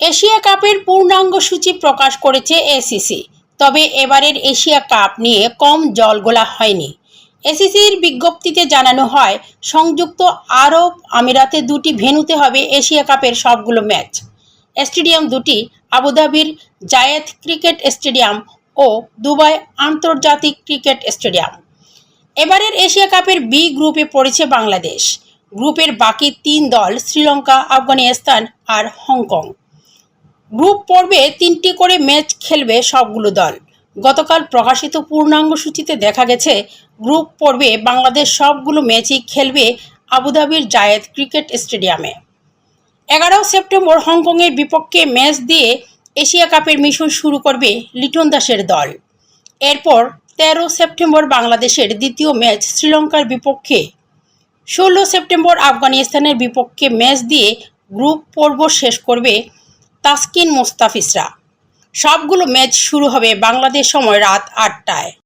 Asia কাপের পূর্ণাঙ্গ সূচি প্রকাশ করেছে এসিসি তবে এবারের এশিয়া কাপ নিয়ে কম জলগোলা হয়নি। এসিসির বিজ্ঞপ্তিতে জানানো হয়, সংযুক্ত আরব আমিরাতে দুটি ভেন্যুতে হবে এশিয়া কাপের সবগুলো ম্যাচ। স্টেডিয়াম দুটি আবুধাবির জায়েদ ক্রিকেট স্টেডিয়াম ও দুবাই আন্তর্জাতিক ক্রিকেট স্টেডিয়াম। এবারের এশিয়া কাপের বি গ্রুপে পড়েছে বাংলাদেশ। গ্রুপের বাকি তিন দল শ্রীলঙ্কা, আফগানিস্তান আর হংকং। গ্রুপ পর্বে তিনটি করে ম্যাচ খেলবে সবগুলো দল। গতকাল প্রকাশিত পূর্ণাঙ্গ সূচিতে দেখা গেছে, গ্রুপ পর্বে বাংলাদেশ সবগুলো ম্যাচই খেলবে আবুধাবির জায়েদ ক্রিকেট স্টেডিয়ামে। এগারো সেপ্টেম্বর হংকংয়ের বিপক্ষে ম্যাচ দিয়ে এশিয়া কাপের মিশন শুরু করবে লিটন দাসের দল। এরপর তেরো সেপ্টেম্বর বাংলাদেশের দ্বিতীয় ম্যাচ শ্রীলঙ্কার বিপক্ষে। ষোলো সেপ্টেম্বর আফগানিস্তানের বিপক্ষে ম্যাচ দিয়ে গ্রুপ পর্ব শেষ করবে তাসকিন মোস্তাফিসরা সবগুলো ম্যাচ শুরু হবে বাংলাদেশ সময় রাত আটটায়।